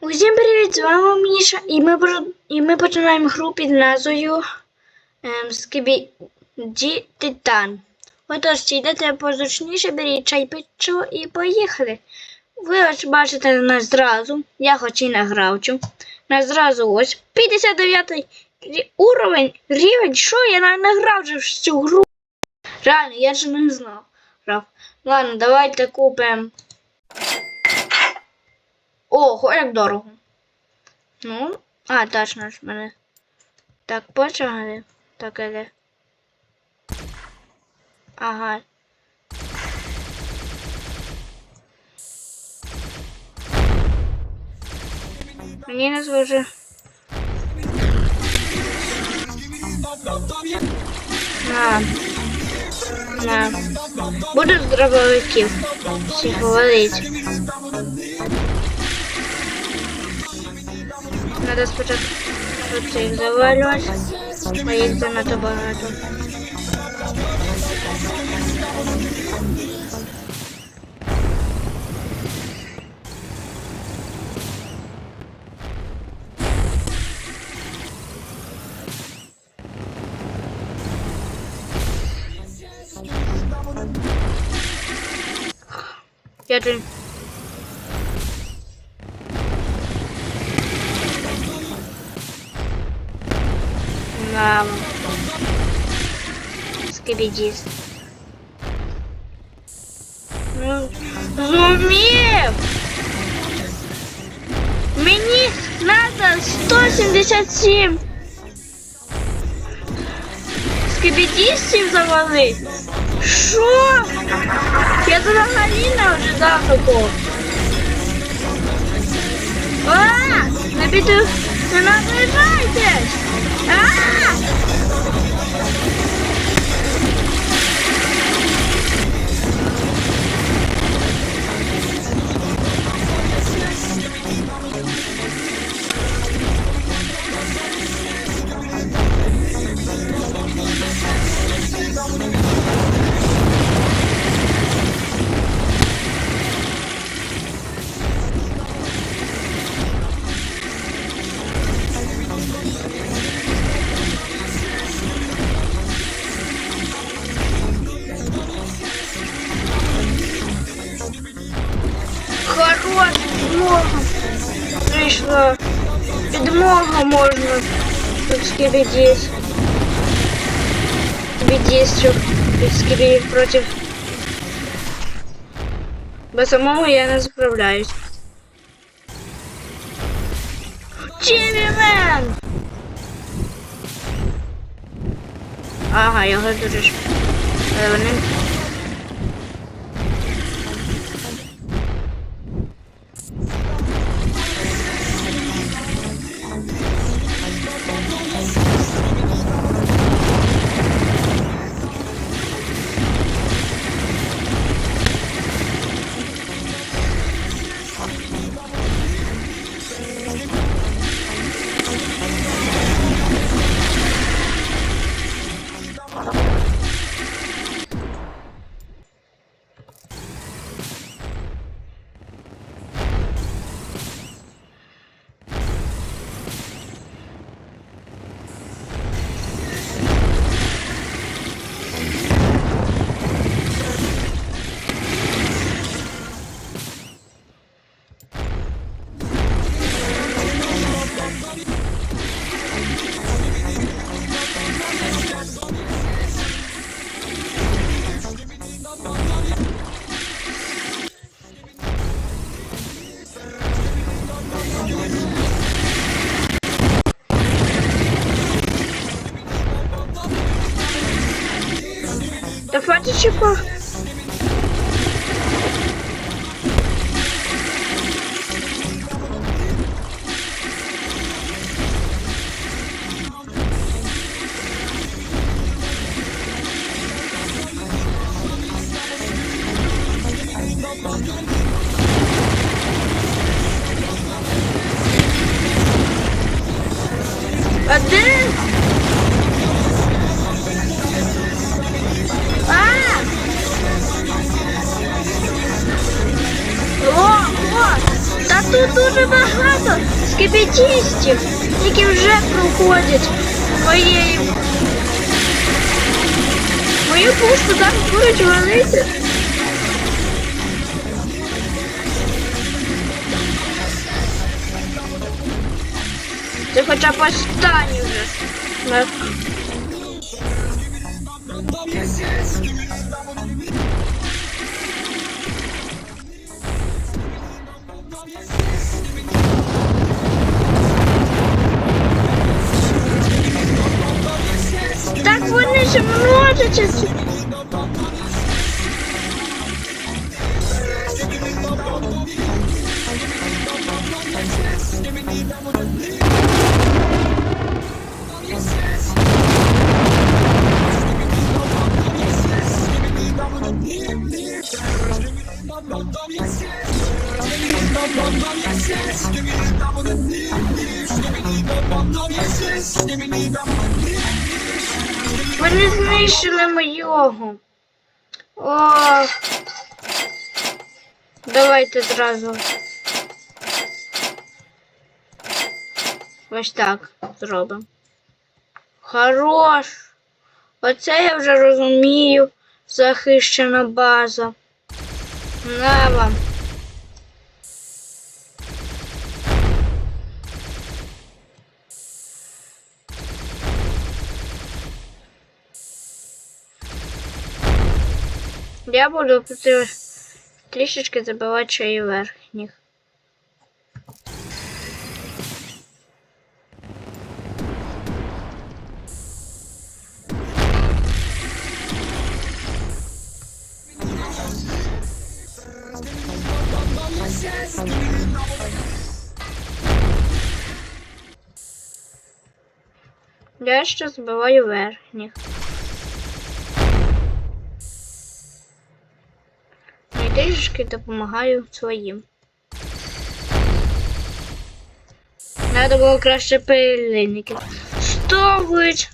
Усім привіт, з вами Міша, і ми, і ми починаємо гру під назвою ем, Скібіді Титан. Отож, чи йдете позручніше, беріть чай печиво і поїхали. Ви ось бачите нас зразу, я хоч і не гравчу. Нас зразу ось 59 рі- уровень, рівень, що я не грав вже в цю гру. Реально, я ж не знав. Ладно, давайте купимо. Ого, як дорого. Ну, а, точно ж мене. Так, почали. Так, але. Ага. Мені не звоже. На. На. Буду з дробовиків. Всіх валить. Надо спочатку цих завалювати, бо їх занадто багато. Я тут Мама. Скибідіс. Ну, зумів! Мені надо 177 скибідістів завалити. Що? Я взагалі не ожидав такого. А, не піду, не наближайтесь! А! Підмога можна. Тут скибідіс. Скибідістю. Скибідів проти. Бо самому я не справляюсь. Чимімен! Ага, його дуже. Але Та фатічку. скипетістів, які вже проходять моєю. Мою пушку там будуть валити. Це хоча б останній вже. Так. Так вони ж множаться. Вони знищили моєго. О. Давайте зразу. Ось так зробимо. Хорош. Оце я вже розумію. Захищена база. На вам. Я буду трішечки забивати ще і верхніх. Я ще збиваю верхніх. І трішки допомагаю своїм. Надо було краще пилинників. Стовують.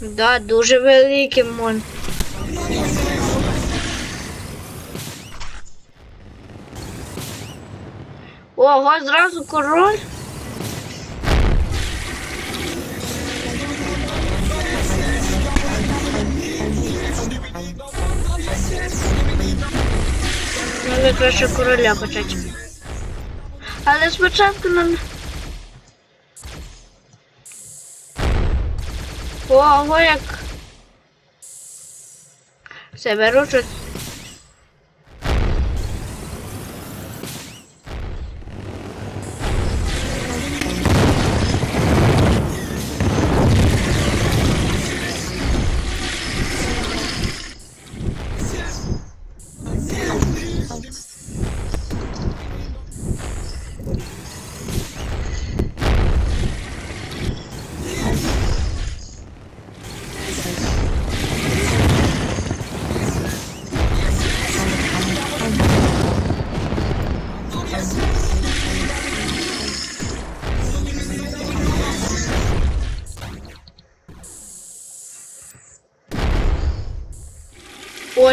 Да, дуже великий мон. Ого, зразу король. Треба краще короля почати. Але спочатку нам. Ого, як. Все беру.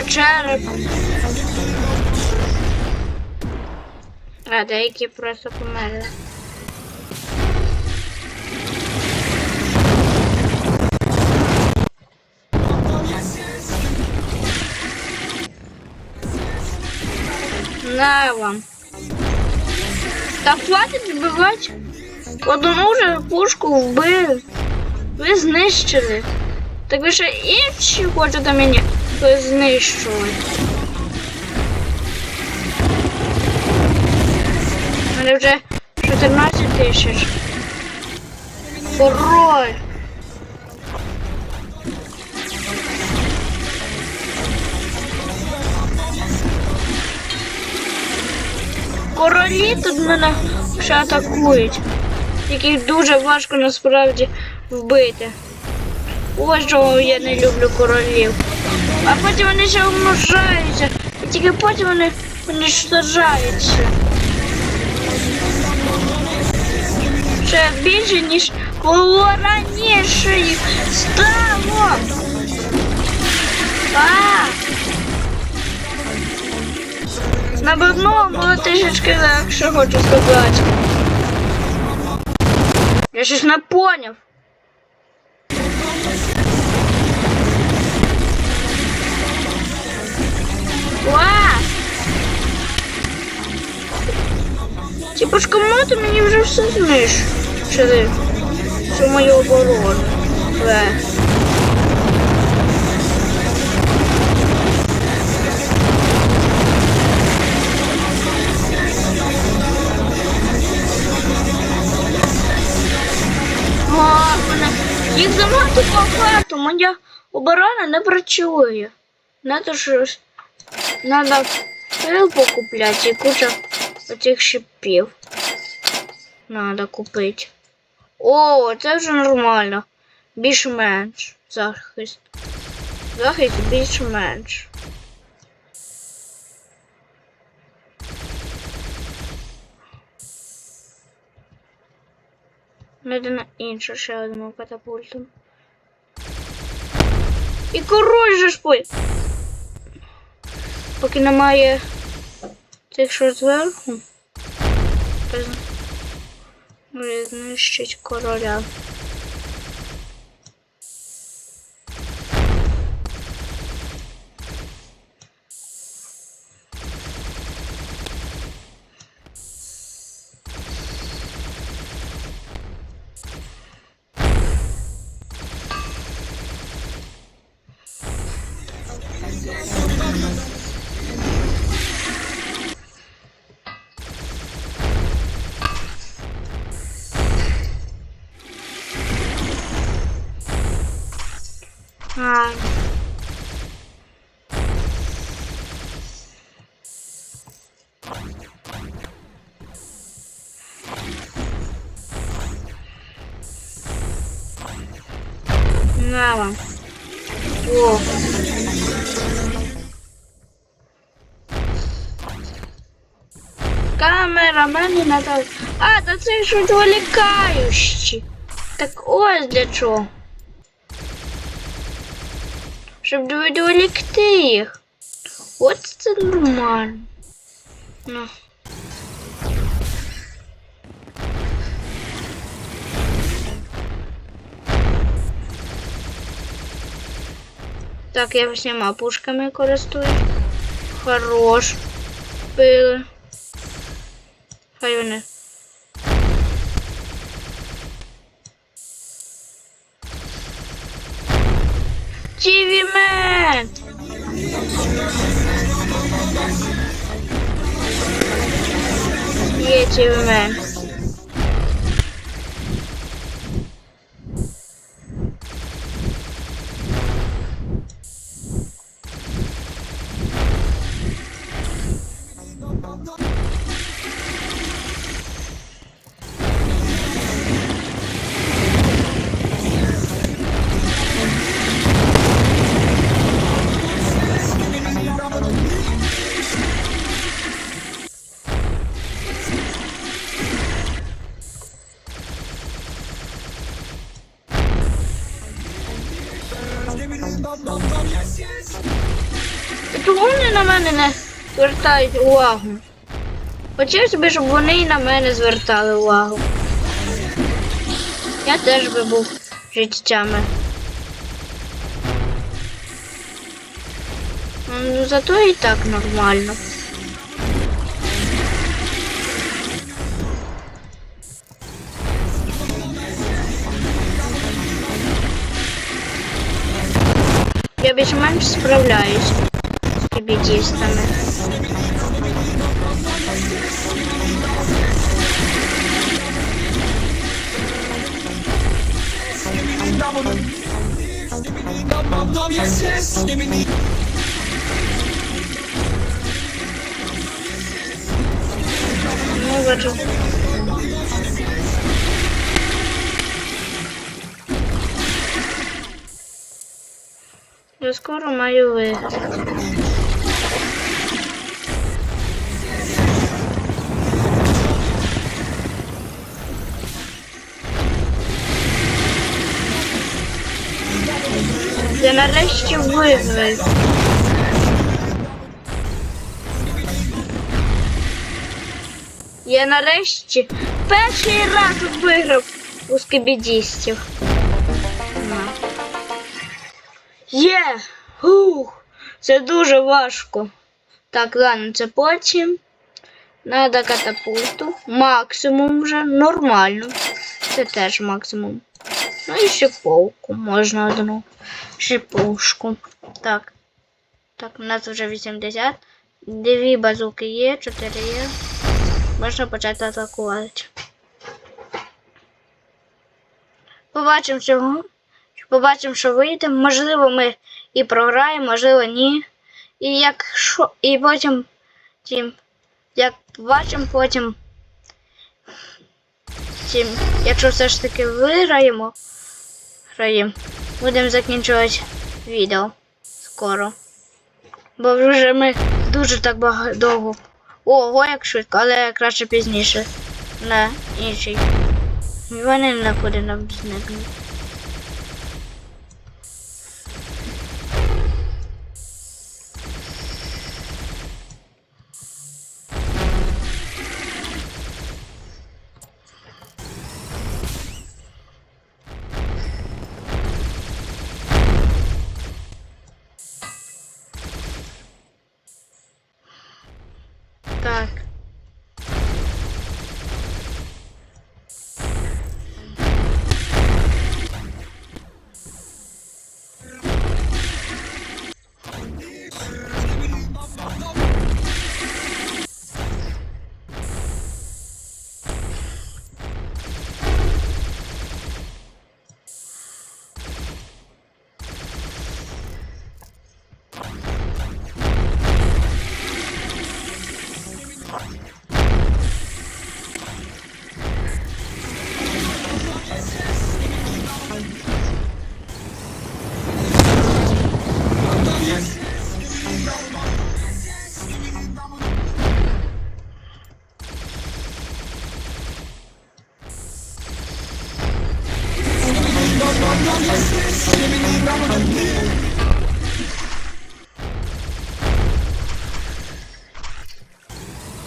Череп. А деякі просто померли. На вам. Та хватить вбивати. Одну вже пушку вбили. Ви знищили. Так ви ще інші хочете мені знищувати. У мене вже 14 тисяч. Король. Королі тут мене ще атакують. Яких дуже важко насправді вбити. Ось чого я не люблю королів. А потім вони ще умножаються. І тільки потім вони уничтожаються. Ще більше, ніж було раніше їх стало. А! На одного було трішечки легше, хочу сказати. Я щось не поняв. Клас! Типу ж кому ти мені вже все знищили? Всю мою оборону. Гарно. Їх занадто багато, моя оборона не працює. Надо щось. Надо пил покупляти і куча оцих шипів. Надо купити. О, це вже нормально. Більш-менш захист. Захист більш-менш. Надо на іншу ще одну катапульту. І король же пой. Поки немає цих що зверху. то Може знищить короля. На. О. Камера, мені надо. А, та це ж відволікаючі. Так ось для чого. Щоб відволікти їх. От це нормально. Ну. Так, я всіма пушками користуюсь. Хорош. Пили. Хай вони. Є звертають увагу? Хотілося б, щоб вони і на мене звертали увагу. Я теж би був життями. Ну, зато і так нормально. Я більш-менш справляюсь з кібітістами. Ну, бачу. Я скоро маю виграти. Нарешті виграю. Я нарешті перший раз виграв у скибідістів. Є! Ух! Це дуже важко. Так, ладно, це потім. Надо катапульту. Максимум вже нормально. Це теж максимум. Ну і шиповку можна одну. Шиповушку. Так. Так, у нас вже 80. Дві базуки є, чотири є. Можна почати атакувати. Побачимо, що, побачимо, що вийде. Можливо, ми і програємо, можливо, ні. І якщо. І потім. Тім, як побачимо потім. Тім, якщо все ж таки виграємо, граємо, будемо закінчувати відео скоро. Бо вже ми дуже так багато довго. Ого, як швидко, але краще пізніше. На інший. Вони нікуди нам зникнуть.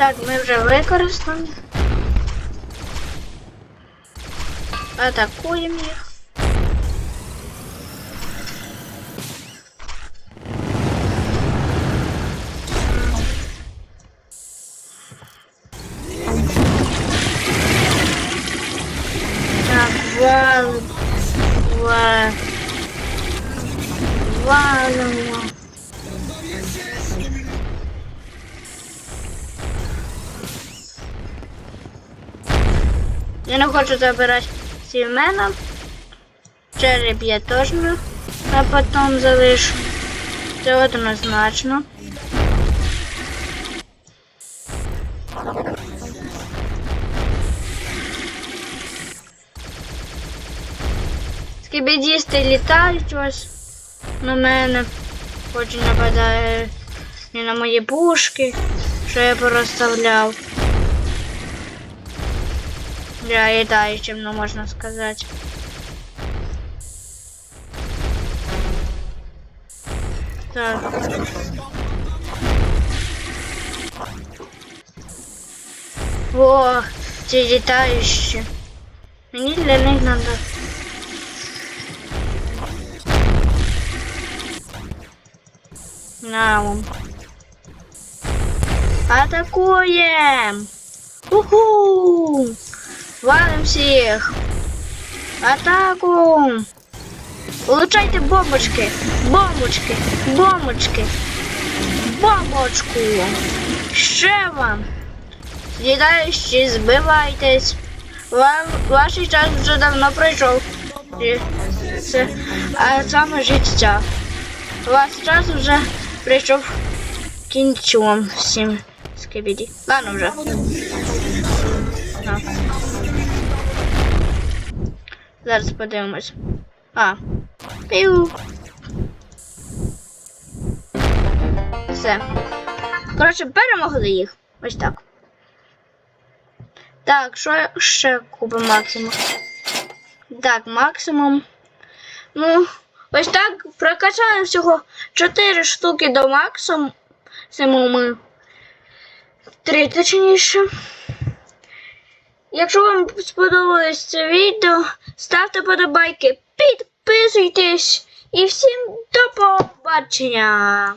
Так, ми вже використали. Атакуємо їх. Хочу забирати сімена. Череп я теж не, а потім залишу. Це однозначно. Скібідісти літають ось на мене. Потім нападає і на мої пушки, що я порозставляв. Я літаючим, ну можна сказати. Так. О, ці літаючі. Мені для них надо. На вам. Атакуем! Уху! Валим всіх! Атаку! Получайте бомбочки! Бомбочки! Бомбочки! Бомбочку! Ще вам! З'їдаючи, збивайтесь! Вам ваш час вже давно пройшов. Це, а саме життя. Ваш час вже прийшов кінцем всім скибіді. Ладно вже. На. Зараз подивимось. А. Піу. Все. Коротше, перемогли їх. Ось так. Так, що ще купимо максимум? Так, максимум. Ну, ось так прокачаємо всього 4 штуки до максимуму. Три точніше. Якщо вам сподобалось це відео, ставте подобайки, підписуйтесь і всім до побачення!